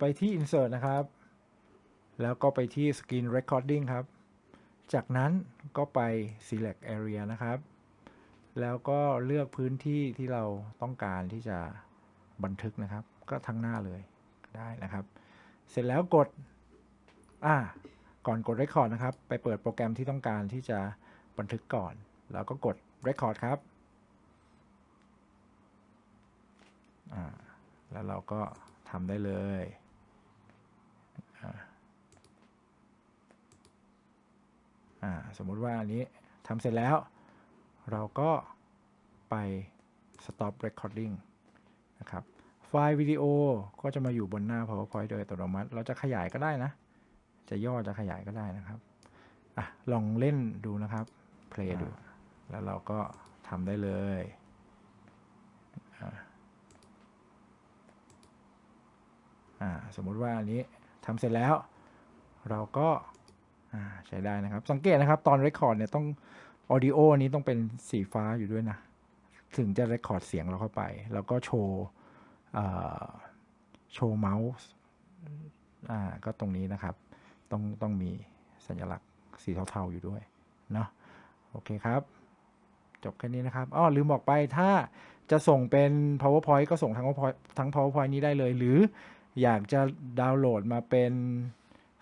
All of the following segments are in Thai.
ไปที่ insert นะครับ แล้วก็ไปที่ screen recording ครับ จากนั้นก็ไป select area นะครับ แล้วก็เลือกพื้นที่ที่เราต้องการที่จะบันทึกนะครับ ก็ทั้งหน้าเลยได้นะครับ เสร็จแล้วกด อ่า ก่อนกด record นะครับ ไปเปิดโปรแกรมที่ต้องการที่จะบันทึกก่อน แล้วก็กด record ครับ อ่า แล้วเราก็ทำได้เลยอ่าอ่า สมมุติว่าอันนี้ทำเสร็จแล้ว เราก็ไป stop recording นะครับ ไฟล์วิดีโอก็จะมาอยู่บนหน้า PowerPoint โดยอัตโนมัติ เราจะขยายก็ได้นะ จะย่อจะขยายก็ได้นะครับอะลองเล่นดูนะครับ play ดู แล้วเราก็ทำได้เลยอ่าอ่าสมมุติว่าอันนี้ทำเสร็จแล้ว เราก็ อ่าใช้ได้นะครับ สังเกตนะครับ ตอน record เนี่ยต้อง audio นี้ต้องเป็นสีฟ้าอยู่ด้วยนะ ถึงจะ record เสียงเราเข้าไป แล้วก็โชว์โชว์เมาส์อ่าก็ตรงนี้นะครับ ต้องต้องมีสัญลักษณ์สีเทาๆอยู่ด้วยเนาะโอเคครับ จบแค่นี้นะครับอ้อลืมบอกไปถ้าจะส่งเป็น powerpoint ก็ส่งทั้ง powerpoint ทั้ง powerpoint นี้ได้เลย หรืออยากจะดาวน์โหลดมาเป็น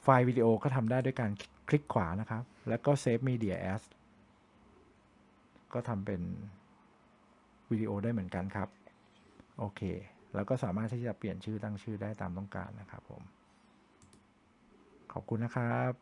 ไฟล์วิดีโอก็ทำได้ด้วยการคลิกขวานะครับ แล้วก็ save media as ก็ทำเป็นวิดีโอได้เหมือนกันครับ โอเค แล้วก็สามารถที่จะเปลี่ยนชื่อตั้งชื่อได้ตามต้องการนะครับผม ขอบคุณนะครับ